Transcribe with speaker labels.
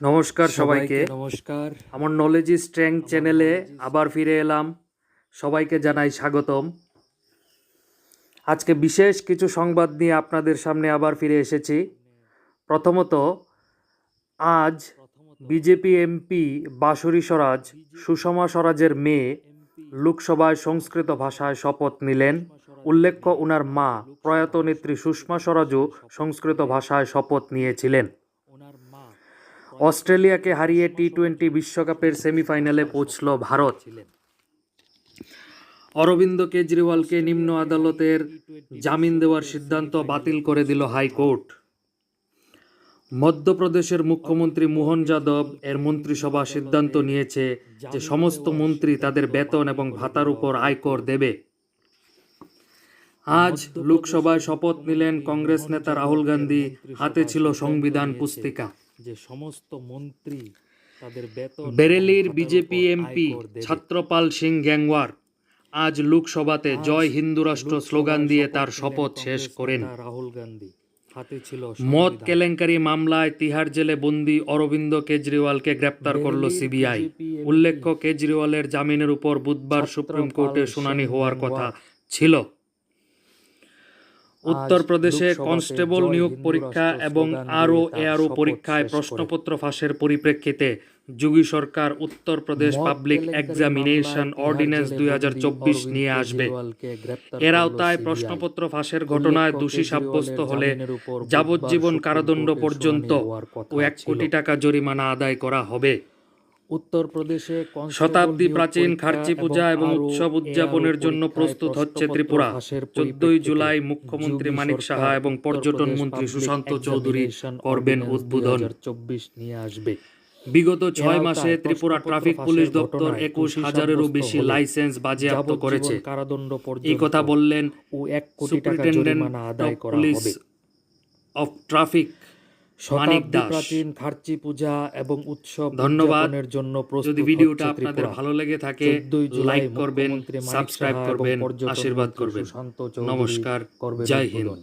Speaker 1: নমস্কার সবাইকে
Speaker 2: নমস্কার।
Speaker 1: আমার নলেজ স্ট্রেং চ্যানেলে আবার ফিরে এলাম। সবাইকে জানাই স্বাগতম। আজকে বিশেষ কিছু সংবাদ নিয়ে আপনাদের সামনে আবার ফিরে এসেছি। প্রথমত আজ বিজেপি এমপি বাসুরি স্বরাজ সুষমা স্বরাজের মেয়ে লোকসভায় সংস্কৃত ভাষায় শপথ নিলেন। উল্লেখ্য ওনার মা প্রয়াত নেত্রী সুষমা স্বরাজও সংস্কৃত ভাষায় শপথ নিয়েছিলেন। অস্ট্রেলিয়াকে হারিয়ে টি টোয়েন্টি বিশ্বকাপের সেমিফাইনালে পৌঁছল ভারত। অরবিন্দ কেজরিওয়ালকে নিম্ন আদালতের জামিন দেওয়ার সিদ্ধান্ত বাতিল করে দিল হাইকোর্ট। মধ্যপ্রদেশের মুখ্যমন্ত্রী মোহন যাদব এর মন্ত্রিসভা সিদ্ধান্ত নিয়েছে যে সমস্ত মন্ত্রী তাদের বেতন এবং ভাতার উপর আয়কর দেবে। আজ লোকসভায় শপথ নিলেন কংগ্রেস নেতা রাহুল গান্ধী, হাতে ছিল সংবিধান পুস্তিকা।
Speaker 2: যে সমস্ত মন্ত্রী তাদের বেতন
Speaker 1: বেরেলির বিজেপি এমপি ছাত্রপাল সিং গ্যাংওয়ার আজ লোকসভাতে জয় হিন্দু রাষ্ট্র স্লোগান দিয়ে তার শপথ শেষ করেন।
Speaker 2: রাহুল গান্ধী। হাতে ছিল
Speaker 1: মদ কেলেঙ্কারি মামলায় তিহার জেলে বন্দি অরবিন্দ কেজরিওয়ালকে গ্রেপ্তার করল সিবিআই। উল্লেখ্য কেজরিওয়ালের জামিনের উপর বুধবার সুপ্রিম কোর্টে শুনানি হওয়ার কথা ছিল। উত্তরপ্রদেশে কনস্টেবল নিয়োগ পরীক্ষা এবং আরও এআরও পরীক্ষায় প্রশ্নপত্র ফাঁসের পরিপ্রেক্ষিতে যোগী সরকার উত্তরপ্রদেশ পাবলিক এক্সামিনেশন অর্ডিন্যান্স দুই হাজার চব্বিশ নিয়ে আসবে। এর আওতায় প্রশ্নপত্র ফাঁসের ঘটনায় দোষী সাব্যস্ত হলে যাবজ্জীবন কারাদণ্ড পর্যন্ত ও এক কোটি টাকা জরিমানা আদায় করা হবে।
Speaker 2: উত্তরপ্রদেশে
Speaker 1: শতাব্দী প্রাচীন খার্চি পূজা এবং উৎসব উদযাপনের জন্য প্রস্তুত হচ্ছে ত্রিপুরা। চোদ্দই জুলাই মুখ্যমন্ত্রী মানিক সাহা এবং পর্যটন মন্ত্রী সুশান্ত চৌধুরী করবেন উদ্বোধন।
Speaker 2: চব্বিশ নিয়ে আসবে।
Speaker 1: বিগত ছয় মাসে ত্রিপুরা ট্রাফিক পুলিশ দপ্তর একুশ হাজারেরও বেশি লাইসেন্স বাজেয়াপ্ত করেছে।
Speaker 2: কারাদণ্ড
Speaker 1: এই কথা বললেন
Speaker 2: ও এক কোটি টাকা জরিমানা আদায় করা হবে।
Speaker 1: Of traffic.
Speaker 2: শতাব্দী প্রাচীন খার্চি পূজা এবং উৎসব
Speaker 1: ধন্যবাদ।
Speaker 2: উদযাপনের জন্য প্রস্তুত
Speaker 1: যদি ভিডিওটা আপনাদের ভালো লেগে থাকে
Speaker 2: 14ই জুলাই
Speaker 1: লাইক করবেন সাবস্ক্রাইব করবেন আশীর্বাদ করবেন। নমস্কার জয় হিন্দ।